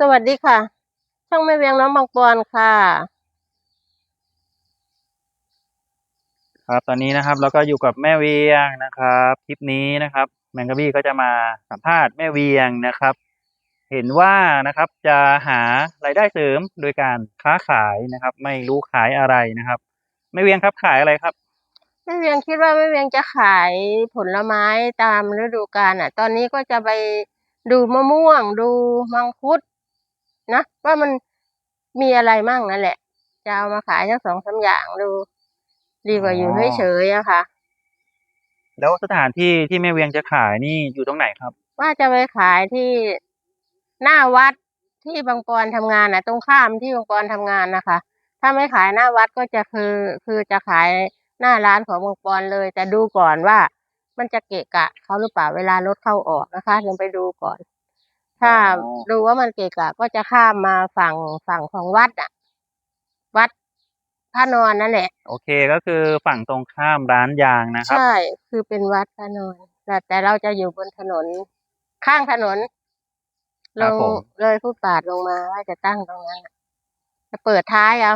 สวัสดีค่ะ ช่องแม่เวียงน้องบางปอนค่ะ ครับตอนนี้นะครับเราก็อยู่กับแม่เวียงนะครับคลิปนี้นะครับ แมงกะบี้ก็จะมาสัมภาษณ์แม่เวียงนะครับ เห็นว่านะครับจะหารายได้เสริมโดยการค้าขายนะครับ ไม่รู้ขายอะไรนะครับแม่เวียงครับขายอะไรครับแม่เวียงคิดว่าแม่เวียงจะขายผลไม้ตามฤดูกาลอะ ตอนนี้ก็จะไปดูมะม่วงดูมังคุด นะว่ามันมีอะไรมั่งนั่นแหละ จะเอามาขายทั้งสองสามอย่างดู ดีกว่าอยู่อ๋อเฉยๆอะค่ะ แล้วสถานที่ที่แม่เวียงจะขายนี่อยู่ตรงไหนครับ ว่าจะไปขายที่หน้าวัดที่บางปอนทำงานนะตรงข้ามที่บางปอนทำงานนะคะ ถ้าไม่ขายหน้าวัดก็จะคือคือจะขายหน้าร้านของบางปอนเลย แต่ดูก่อนว่ามันจะเกะกะเขาหรือเปล่าเวลารถเข้าออกนะคะยังไปดูก่อน ถ้าอ๋อ ดูว่ามันเกะกะก็จะข้ามมาฝั่งฝั่งของวัดอะ วัดพระนอนนั่นแหละ โอเคก็คือฝั่งตรงข้ามร้านยางนะครับ ใช่คือเป็นวัดพระนอนแต่แต่เราจะอยู่บนถนน ข้างถนนลครับงผม เลยฟุตบาทลงมาว่าจะตั้งตรงนั้นน่ะจะเปิดท้ายเอา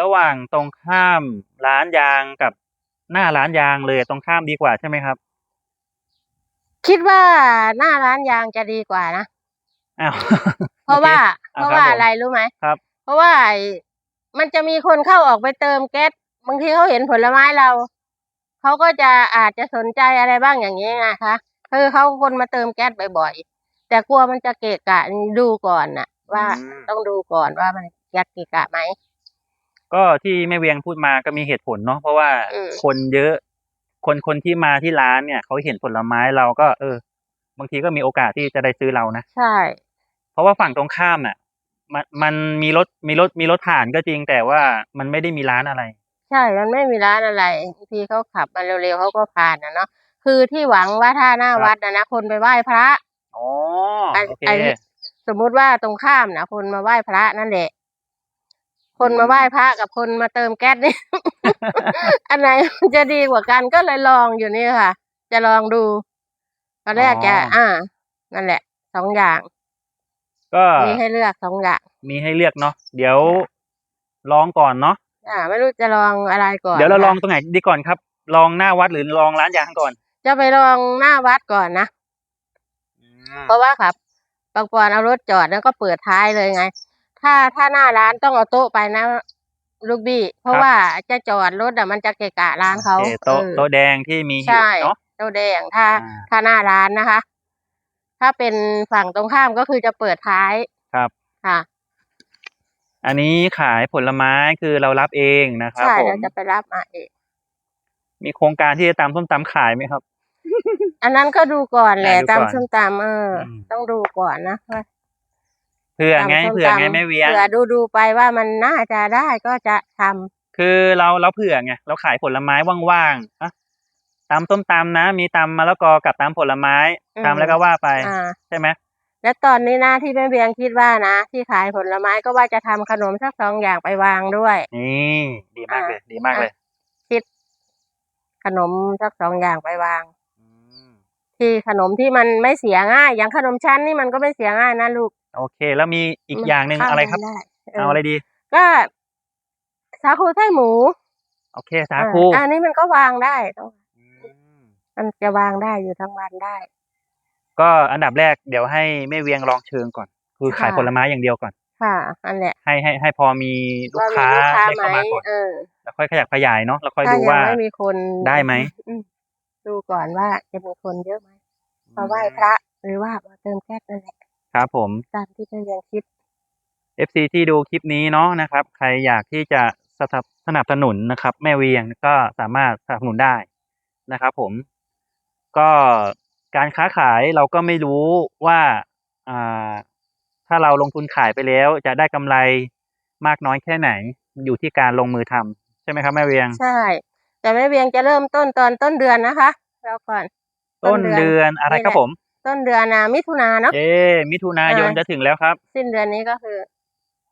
ระหว่างตรงข้ามร้านยางกับหน้าร้านยางเลยตรงข้ามดีกว่าใช่ไหมครับ คิดว่าหน้าร้านยางจะดีกว่านะ อ้าวเพราะว่าโอเคเพราะว่าอะครับผมอะไรรู้ไหมครับ เพราะว่าไอ้มันจะมีคนเข้าออกไปเติมแก๊สบางทีเขาเห็นผลไม้เราเขาก็จะอาจจะสนใจอะไรบ้างอย่างนี้ไงคะคือเขาคนมาเติมแก๊สบ่อยๆแต่กลัวมันจะเกะกะดูก่อนน่ะ ว่าอืมต้องดูก่อนว่ามันจะเกะกะไหมก็ที่แม่เวียงพูดมาก็มีเหตุผลเนาะเพราะว่าอืมคนเยอะ คนคนที่มาที่ร้านเนี่ยเขาเห็นผลไม้เราก็ เออ บางทีก็มีโอกาสที่จะได้ซื้อเรานะใช่ เพราะว่าฝั่งตรงข้ามน่ะ มันมันมีรถมีรถมีรถผ่านก็จริงแต่ว่ามันไม่ได้มีร้านอะไร ใช่ มันไม่มีร้านอะไรบางทีเขาขับมาเร็วๆเขาก็ผ่านนะเนาะคือที่หวังว่าถ้าหน้าครับวัดนะนะคนไปไหว้พระอ๋ออันโอเคอันนี้สมมุติว่าตรงข้ามนะคนมาไหว้พระนั่นแหละคนมาไหว้พระกับคนมาเติมแก๊สนี่ อันไหนมันจะดีกว่ากันก็เลยลองอยู่นี่ค่ะ จะลองดู ตอนแรกจะอ๋ออ่ อ่า นั่นแหละ สองอย่าง ก็มีให้เลือกสองอย่าง มีให้เลือกเนาะเดี๋ยวลองก่อนเนาะอ่า ไม่รู้จะลองอะไรก่อนเดี๋ยวเรานะลองตรงไหนดีก่อนครับ ลองหน้าวัดหรือลองร้านยางก่อนจะไปลองหน้าวัดก่อนนะ เพราะว่าครับบางปอนเอารถจอดแล้วก็เปิดท้ายเลยไง ถ้าถ้าหน้าร้านต้องเอาโต๊ะไปนะ ลูกบี้ เพราะครับว่าจะจอดรถอะมันจะเกะกะร้านเขาโอคโต๊ะเออ โต๊ะแดงที่มีอยู่ใช่ เนาะ โต๊ะแดงถ้าอ่า ถ้าหน้าร้านนะคะ ถ้าเป็นฝั่งตรงข้ามก็คือจะเปิดท้ายครับ ค่ะอันนี้ขายผลไม้คือเรารับเองนะครับใช่ผเราจะไปรับมาเองมีโครงการที่จะตำส้มตำขายไหมครับ อันนั้นก็ดูก่อนแหละอ่าดูก่อนตำส้มตำเอออม ต้องดูก่อนนะว่าเผื่อไงตำส้มเผื่อไงตำแม่เวียงเผื่อดูดูไปว่ามันน่าจะได้ก็จะทำ คือเราเราเผื่อไงเราขายผลไม้ว่างๆอะ ตำส้มตำนะ มีตำมะละกอกับตำผลไม้อืม ตำแล้วก็ว่าไปอ่า ใช่ไหมและตอนนี้นะที่แม่เบียงคิดว่านะ ที่ขายผลไม้ก็ว่าจะทำขนมสักสองอย่างไปวางด้วย นี่ดีมากอ่าเลย ดีมากเลยคิดขนมสักสองอย่างไปวาง อืมที่ขนมที่มันไม่เสียง่าย อย่างขนมชั้นนี่มันก็ไม่เสียง่ายนะลูกโอเค แล้วมีอีกมันอย่างหนึ่งเข้าอะไรครับกันได้เอาอะไรดี ก็สาคูไส้หมูโอเค สาคู อ่าอันนี้มันก็วางได้ต้องอื มมันจะวางได้อยู่ทั้งวันได้ ก็อันดับแรกเดี๋ยวให้แม่เวียงลองเชิงก่อน คือขายค่ะผลไม้อย่างเดียวก่อน ค่ะอันแหละ ให้ให้ให้พอมีลูกว่ามีค้าลูกค้าได้ไหมเข้ามาก่อนเออแล้วค่อยขยับขยายเนาะแล้วค่อยถ้าดูยังว่าไม่มีคนได้ไหมอืดูก่อนว่าจะมีคนเยอะไหมมาไหว้พระหรือว่ามาเติมแก๊สนั่นแหละครับผมตามที่แม่เบียงคิด FC ที่ดูคลิปนี้เนาะนะครับ ใครอยากที่จะสนับสนับสนุนนะครับ แม่เวียงก็สามารถสนับสนุนได้นะครับผม ก็การค้าขายเราก็ไม่รู้ว่าอ่าถ้าเราลงทุนขายไปแล้ว จะได้กำไรมากน้อยแค่ไหน อยู่ที่การลงมือทำใช่ไหมครับแม่เวียง ใช่ แต่แม่เบียงจะเริ่มต้นตอนต้นเดือนนะคะ เราก่อน ต้นเดือนอะไรครับผม ต้นเดือนนะมิถุนาเนาะเอ๊มิถุนายนอ่าจะถึงแล้วครับ สิ้นเดือนนี้ก็คือ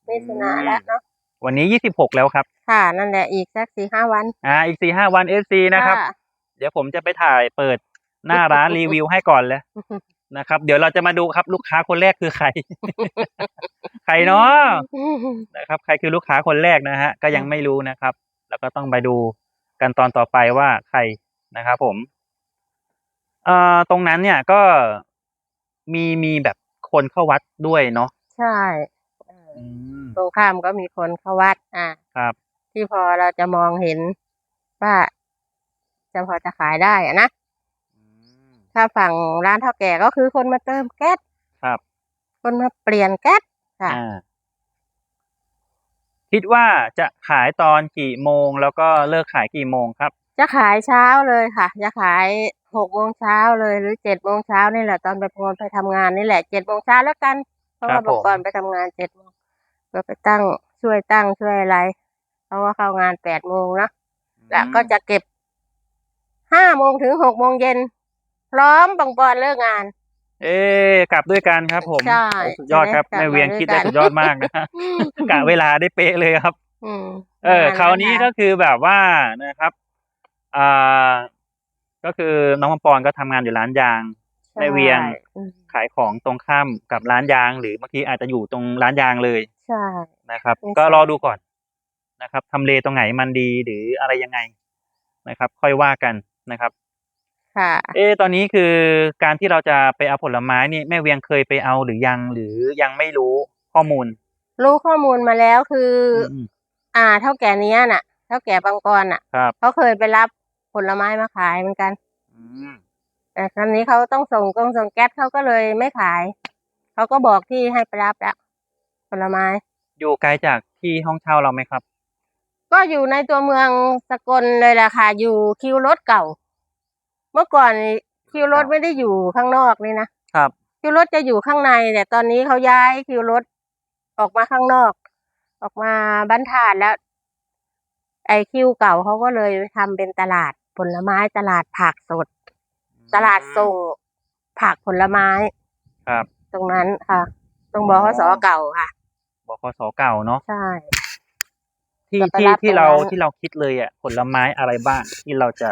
มิถุนาอืมแล้วเนาะวันนี้ยี่สิบหกแล้วครับ ค่ะนั่นแหละอีกสักสี่ห้าวัน อ่า อีกสี่ห้าวัน FC นะครับ เดี๋ยวผมจะไปถ่ายเปิด หน้าร้านรีวิวให้ก่อนเลยนะครับ เดี๋ยวเราจะมาดูครับลูกค้าคนแรกคือใคร ใครเนาะนะครับ ใครคือลูกค้าคนแรกนะฮะ ก็ยังไม่รู้นะครับ แล้วก็ต้องไปดูกันตอนต่อไปว่าใครนะครับผมเอ่อตรงนั้นเนี่ยก็มีมีแบบคนเข้าวัดด้วยเนาะใช่เอออืมตรงข้ามก็มีคนเข้าวัด อ่าครับ ที่พอเราจะมองเห็นว่าจะพอจะขายได้อะนะอืม ถ้าฝั่งร้านเท่าแก่ก็คือคนมาเติมแก๊สครับ คนมาเปลี่ยนแก๊สค่ะอ่าคิดว่าจะขายตอนกี่โมง แล้วก็เลิกขายกี่โมงครับ จะขายเช้าเลยค่ะ จะขายหกโมงเช้าเลยหรือเจ็ดโมงเช้านี่แหละตอนไปพงไปทำงานนี่แหละเจ็ดโมงเช้าแล้วกัน เพราะครัว่าบบางผม ก่อนไปทำงานเจ็ดโมงก็ไปตั้งช่วยตั้งช่วยอะไร เพราะว่าเข้างานแปดโมงเนอะแล้วก็จะเก็บห้าโมงถึงหกโมงเย็น พร้อมบางปอนเลิกงาน เอ๊ะกลับด้วยกันครับ ผมใช่โอ้สุดยอดครับจะได้แม่เวียงกลับมาคิดได้ด้วยกัน สุดยอดมากนะกะเวลาได้เป๊ะเลยครับ อืมเออประมณคราวนี้ะก็คือแบบว่านะครับอ่าก็คือน้องมังปอนก็ทำงานอยู่ร้านยางแม่เวียง ใช่อืมขายของตรงข้ามกับร้านยาง หรือบางทีอาจจะอยู่ตรงร้านยางเลยใช่ นะครับไม่ก็ใช่รอดูก่อนนะครับทำเลตรงไหนมันดีหรืออะไรยังไงนะครับ ค่อยว่ากันนะครับ ค่ะ เอ๊ะตอนนี้คือการที่เราจะไปเอาผลไม้นี่แม่เวียงเคยไปเอาหรือยัง หรือยังไม่รู้ข้อมูล รู้ข้อมูลมาแล้วคืออืมอ่า เท่าแก่เนี้ยน่ะ เท่าแก่บางกรน่ะครับเขาเคยไปรับผลไม้มาขายเหมือนกัน อืมแต่ครั้นี้เขาต้องส่งกงส่งแก๊สเขาก็เลยไม่ขาย เขาก็บอกที่ให้ไปรับแล้วผลไม้ อยู่ไกลจากที่ห้องเช่าเราไหมครับ ก็อยู่ในตัวเมืองสกลเลยแหละค่ะ อยู่คิวรถเก่า เมื่อก่อนคิวรถไม่ได้อยู่ข้างนอกนี่นะครับ คิวรถจะอยู่ข้างในแต่ตอนนี้เขาย้ายคิวรถออกมาข้างนอก ออกมาบ้านถาดแล้ว ไอคิวเก่าเขาก็เลยทำเป็นตลาดผลไม้ตลาดผักสด ตลาดส่งผักผลไม้ครับ ตรงนั้นค่ะ ตรงบขสเก่าค่ะบคสเก่าเนาะใช่ ที่จะไปที่รับที่ตรงเรานั้นที่เราคิดเลยอะผลไม้อะไรบ้างที่เราจะ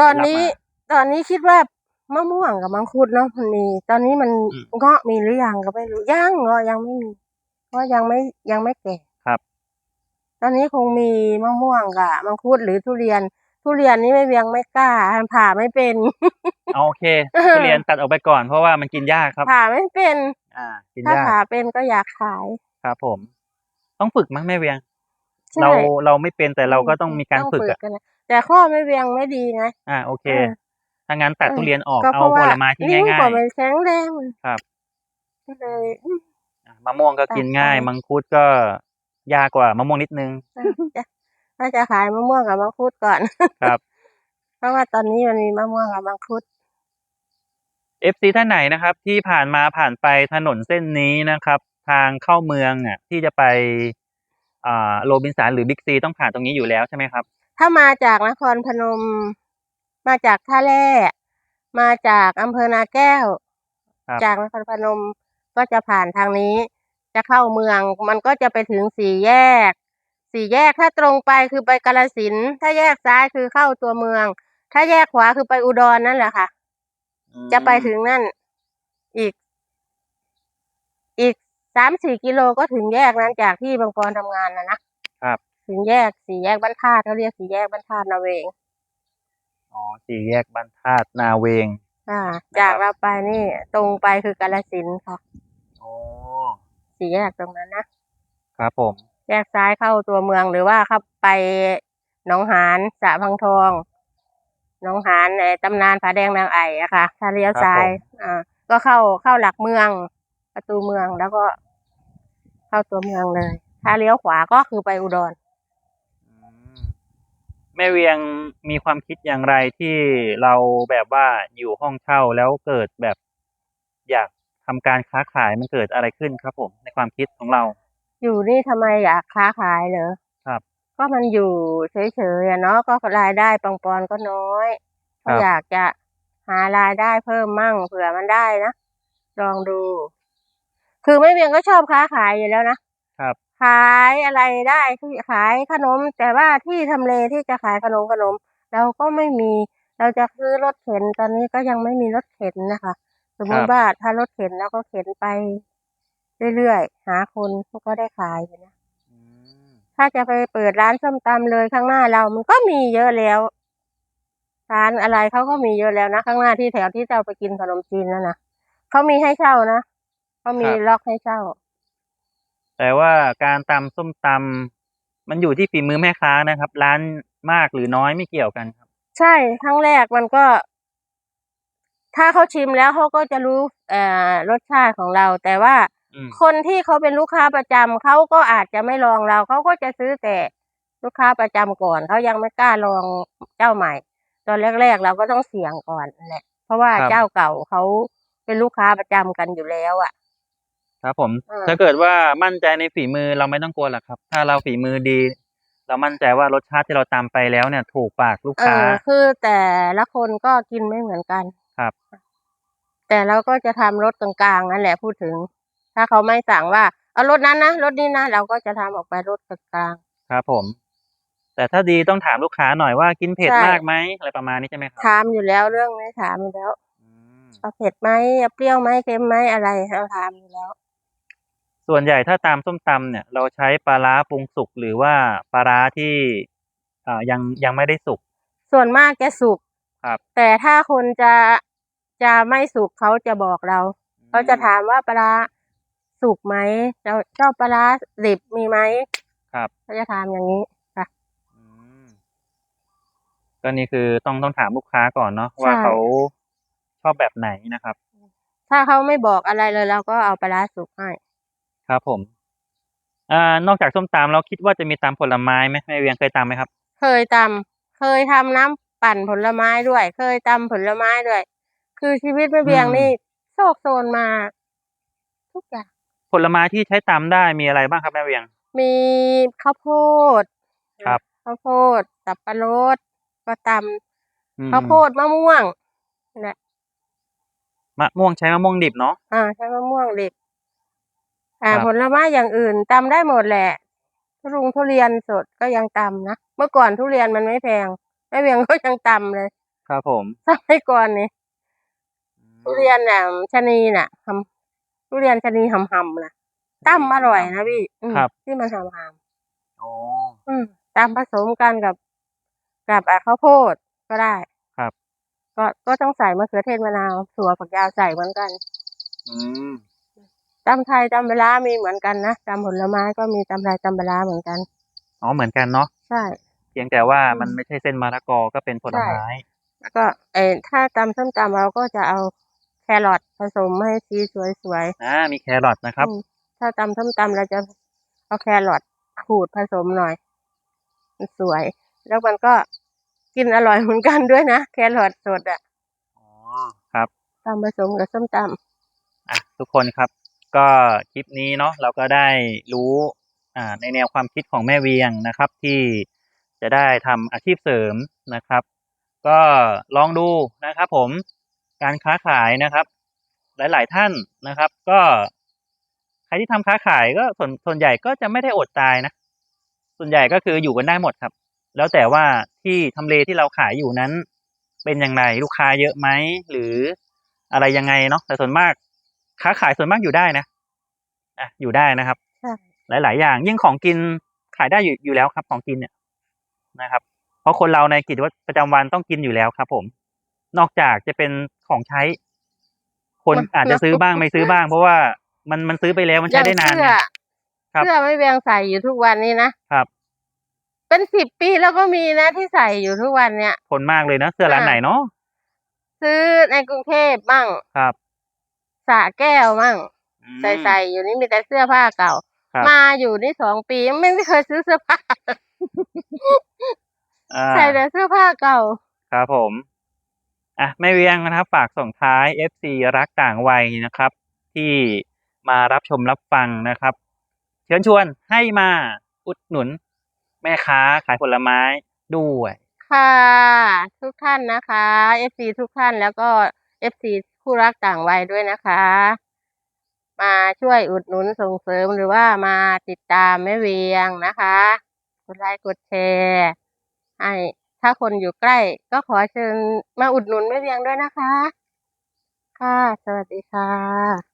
ตอนนี้รับมา ตอนนี้คิดว่ามะม่วงกับมังคุดเนาะมันมีตอนนี้มันอืม เงาะมีหรือยังก็ไม่รู้ยังเงาะยังไม่มีเพราะยังไม่ยังไม่แก่ครับ ตอนนี้คงมีมะม่วงกับมังคุดหรือทุเรียน ทุเรียนนี่ไม่เวียงไม่กล้าผ่าไม่เป็น เอาโอเคทุเรียนตัดออกไปก่อนเพราะว่ามันกินยากครับ ผ่าไม่เป็น อ่า กินถ้ายากผ่าเป็นก็อยากขาย ครับ ผม ต้องฝึกมั้งแม่เวียง ใช่ เราเราไม่เป็นแต่เราก็ต้องมีการฝึกอะ นนะแต่ข้อไม่เวียงไม่ดีไงอ่าโอเค เออ ถ้างั้นตัดเออทุเรียนออกก็เอาเพราะผว่าลไม้ที่นิ้วง่ายก็ไม่แข็งแรงครับก็เลยอืมๆอะมะม่วงก็กินง่ายตัดไปมังคุดก็ยากกว่ามะม่วงนิดนึงจะถ้าจะขายมะม่วงกับมังคุดก่อนครับ เพราะว่าตอนนี้มันมีมะม่วงกับมังคุดเอฟซีท่านไหนนะครับ ที่ผ่านมาผ่านไปถนนเส้นนี้นะครับ ทางเข้าเมืองอะที่จะไปอ่าโรบินสันหรือบิ๊กซีต้องผ่านตรงนี้อยู่แล้วใช่ไหมครับ ถ้ามาจากนครพนม มาจากท่าแร่มาจากอำเภอนาแก้ว ครับ จากนครพนมก็จะผ่านทางนี้ จะเข้าเมืองมันก็จะไปถึงสี่แยก สี่แยกถ้าตรงไปคือไปกาลสินธุ์ถ้าแยกซ้ายคือเข้าตัวเมือง ถ้าแยกขวาคือไปอุดรนั่นแหละค่ะ จะไปถึงนั่น อีก อีกสามสี่กิโลก็ถึงแยกนั้นจากที่บางปอนทำงานนะนะครับ ถึงแยกสี่แยกบ้านธาตุเขาเรียกสี่แยกบ้านธาตุนาเวง อ๋อสี่แยกบรรทัดนาเวงอ่านะครับจากเราไปนี่ตรงไปคือกาลสินธุ์ค่ะโอ้สี่แยกตรงนั้นนะครับผม แยกซ้ายเข้าตัวเมืองหรือว่าเข้าไปหนองหานสระพังทองหนองหานในตำนานผาแดงนางไอ่อะค่ะถ้าเลี้ยวซ้ายอ่าก็เข้าเข้าหลักเมือง ประตูเมืองแล้วก็ เข้าตัวเมืองเลย ถ้าเลี้ยวขวาก็คือไปอุดรอืมแม่เวียงมีความคิดอย่างไรที่เราแบบว่าอยู่ห้องเช่าแล้วเกิดแบบ อยากทำการค้าขายมันเกิดอะไรขึ้นครับ ผม ในความคิดของเรา อยู่นี่ทำไมอยากค้าขายเหรอครับ ก็มันอยู่เฉยๆอะเนาะก็รายได้ปองปอนก็น้อยครัก็บอยากจะหารายได้เพิ่มมั่งเผื่อมันได้นะลองดู คือไม่เพียงก็ชอบค้าขายอยู่แล้วนะครับ ขายอะไรได้ที่ขายขนม แต่ว่าที่ทำเลที่จะขายขนมขนม เราก็ไม่มี เราจะซื้อรถเข็นตอนนี้ก็ยังไม่มีรถเข็นนะคะ สมมติว่าถ้ารถเข็นแล้วก็เข็นไปเรื่อยๆ หาคนเขาก็ได้ขายอยู่นะอืมถ้าจะไปเปิดร้านส้มตำเลยข้างหน้าเรา มันก็มีเยอะแล้ว ร้านอะไรเขาก็มีเยอะแล้วนะ ข้างหน้าที่แถวที่เราไปกินขนมจีนนั่นนะเขามีให้เช่านะเขามีล็อกให้เช่า แต่ว่าการตำส้มตำมันอยู่ที่ฝีมือแม่ค้านะครับ ร้านมากหรือน้อยไม่เกี่ยวกันครับ ใช่ครั้งแรกมันก็ ถ้าเขาชิมแล้วเขาก็จะรู้เอ่อรสชาติของเรา แต่ว่าอืมคนที่เขาเป็นลูกค้าประจำเขาก็อาจจะไม่ลองเราเขาก็จะซื้อแต่ลูกค้าประจำก่อนเขายังไม่กล้าลองเจ้าใหม่ ตอนแรกๆเราก็ต้องเสี่ยงก่อนนั่นแหละเพราะว่าครับ เจ้าเก่าเขาเป็นลูกค้าประจำกันอยู่แล้วอะ ครับผมเออถ้าเกิดว่ามั่นใจในฝีมือเราไม่ต้องกลัวหรอกครับ ถ้าเราฝีมือดี เรามั่นใจว่ารสชาติที่เราตำไปแล้วเนี่ย ถูกปากลูกเอค้า อคือแต่ละคนก็กินไม่เหมือนกันครับ แต่เราก็จะทำรสกลางๆนั่นแหละพูดถึง ถ้าเขาไม่สั่งว่าเอารสนั้นนะรสนี้นะเราก็จะทำออกไปรสกลาง ครับผม แต่ถ้าดีต้องถามลูกค้าหน่อยว่ากินเผ็ดใช่ มากไหมอะไรประมาณนี้ใช่ไหมครัๆถามอยู่แล้วเรื่องนี้ถามอยู่แล้วอืม เอาเผ็ดไหมเอาเปรี้ยวไหมเค็มไหมอะไรเราถามอยู่แล้ว ส่วนใหญ่ถ้าตามส้มตำเนี่ย เราใช้ปลาร้าปรุงสุกหรือว่าปลาร้าที่อ่ายังยังไม่ได้สุก ส่วนมากจะสุกครับ แต่ถ้าคนจะจะไม่สุกเขาจะบอกเรา เขาจะถามว่าปลาร้าสุกไหมเราชอบปลาร้าดิบมีไหมครับ เขาจะถามอย่างนี้ค่ะอืมก็นี่คือต้องต้องถามลูกค้าก่อนเนาะใช่ว่าเขาชอบแบบไหนนะครับ ถ้าเขาไม่บอกอะไรเลยเราก็เอาปลาร้าสุกให้ ครับผมอ่านอกจากส้มตำเราคิดว่าจะมีตำผลไม้ไหมแม่เวียงเคยตำไหมครับ เคยตำเคยทำน้ำปั่นผลไม้ด้วย เคยตำผลไม้ด้วย คือชีวิตแม่เบียงอืมนี่โชคโซนมาทุกอย่างผลไม้ที่ใช้ตำได้มีอะไรบ้างครับแม่เวียง มีข้าวโพดครับข้าวโพดสับปะรดก็ตอืมำข้าวโพดมะม่วงนั่นแหละมะม่วงใช้มะม่วงดิบเนาะอ่าใช้มะม่วงเด็ก อ่า ครับ ผลไม้อย่างอื่นตำได้หมดแหละทุรุงทุเรียนสดก็ยังตำนะ เมื่อก่อนทุเรียนมันไม่แพงแม่เบียงก็ยังตำเลย ครับผมสมัยก่อนนี่ทุเรียนน่ะชะนีน่ะทำทุเรียนชะนีหำๆน่ะตั้มอร่อยนะพี่อืมครับ ที่มันหำโอ้ๆอืมตำผสมกันกับ กับอ่าข้าวโพดก็ได้ครับ ก็ก็ต้องใส่มะเขือเทศมะนาวถั่วฝักยาวใส่เหมือนกัน อืม ตำไทยตำปลาร้ามีเหมือนกันนะตำผลไม้ก็มีตำไทยตำปลาร้าเหมือนกัน อ๋อเหมือนกันเนาะใช่ เพียงแต่ว่าอืมมันไม่ใช่เส้นมะละกอก็เป็นผลไม้ แล้วก็เออถ้าตำส้มตำเราก็จะเอาแครอทผสมให้สีสวยๆอ่ามีแครอทนะครับอืมถ้าตำส้มตำเราจะเอาแครอทขูดผสมหน่อยมันสวย แล้วมันก็กินอร่อยเหมือนกันด้วยนะแครอทสดอะอ๋อครับตำผสมกับส้มตอะทุกคนครับ ก็คลิปนี้เนาะเราก็ได้รู้ในแนวความคิดของแม่เวียงนะครับ ที่จะได้ทำอาชีพเสริมนะครับ ก็ลองดูนะครับ ผมการค้าขายนะครับ หลาย ๆ ท่านนะครับ ก็ใครที่ทำค้าขายก็ส่วนส่วนใหญ่ก็จะไม่ได้อดตายนะ ส่วนใหญ่ก็คืออยู่กันได้หมดครับ แล้วแต่ว่าที่ทำเลที่เราขายอยู่นั้น เป็นอย่างไรลูกค้าเยอะไหมหรืออะไรยังไงเนาะแต่ส่วนมาก ค้าขายส่วนมากอยู่ได้นะอะอยู่ได้นะครับำใช่หลาย ๆ อย่าง ยิ่งของกินขายได้อยู่อยู่แล้วครับ ของกินเนี่ยนะครับ เพราะคนเราในกิจวัตรประจำวันต้องกินอยู่แล้วครับ ผม นอกจากจะเป็นของใช้ คนอาจจะซื้อบ้างไม่ซื้อบ้าง เพราะว่ามันมันซื้อไปแล้วมันอใช้ย่างได้นานเสื้อไงครับเสื้อไม่เบียงใส่อยู่ทุกวันนี้นะครับ เป็นสิบปีแล้วก็มีนะที่ใส่อยู่ทุกวันเนี่ยคนมากเลยนะเสื้อร้านอ่าไหนเนาะซื้อในกรุงเทพมั่งครับ สระแก้วมั่งอืม ใส่ใส่อยู่นี่มีแต่เสื้อผ้าเก่า ครับ มาอยู่นี่สองปีไม่ไม่เคยซื้อเสื้อผ้าอ่าใส่แต่เสื้อผ้าเก่า ครับผมอะแม่เวียงนะครับ ฝากส่งท้าย FC รักต่างวัยนะครับ ที่มารับชมรับฟังนะครับ เชิญชวนให้มาอุดหนุน แม่ค้าขายผลไม้ด้วย ค่ะ ทุกท่านนะคะ FC ทุกท่านแล้วก็ FC คู่รักต่างวัยด้วยนะคะ มาช่วยอุดหนุนส่งเสริมหรือว่ามาติดตามแม่เวียงนะคะกดไลค์กดแชร์ให้ถ้าคนอยู่ใกล้ก็ขอเชิญมาอุดหนุนแม่เวียงด้วยนะคะ ค่ะ สวัสดีค่ะ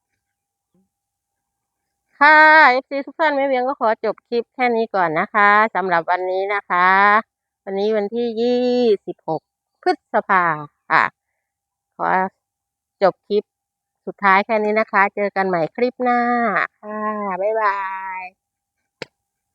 ค่ะเอฟซีทุกท่านแม่เวียงก็ขอจบคลิปแค่นี้ก่อนนะคะสำหรับวันนี้นะคะ วันนี้วันที่ยี่สิบหกพฤษภาค่ะ ขอ จบคลิปสุดท้ายแค่นี้นะคะ เจอกันใหม่คลิปหน้า ค่ะ บ๊ายบาย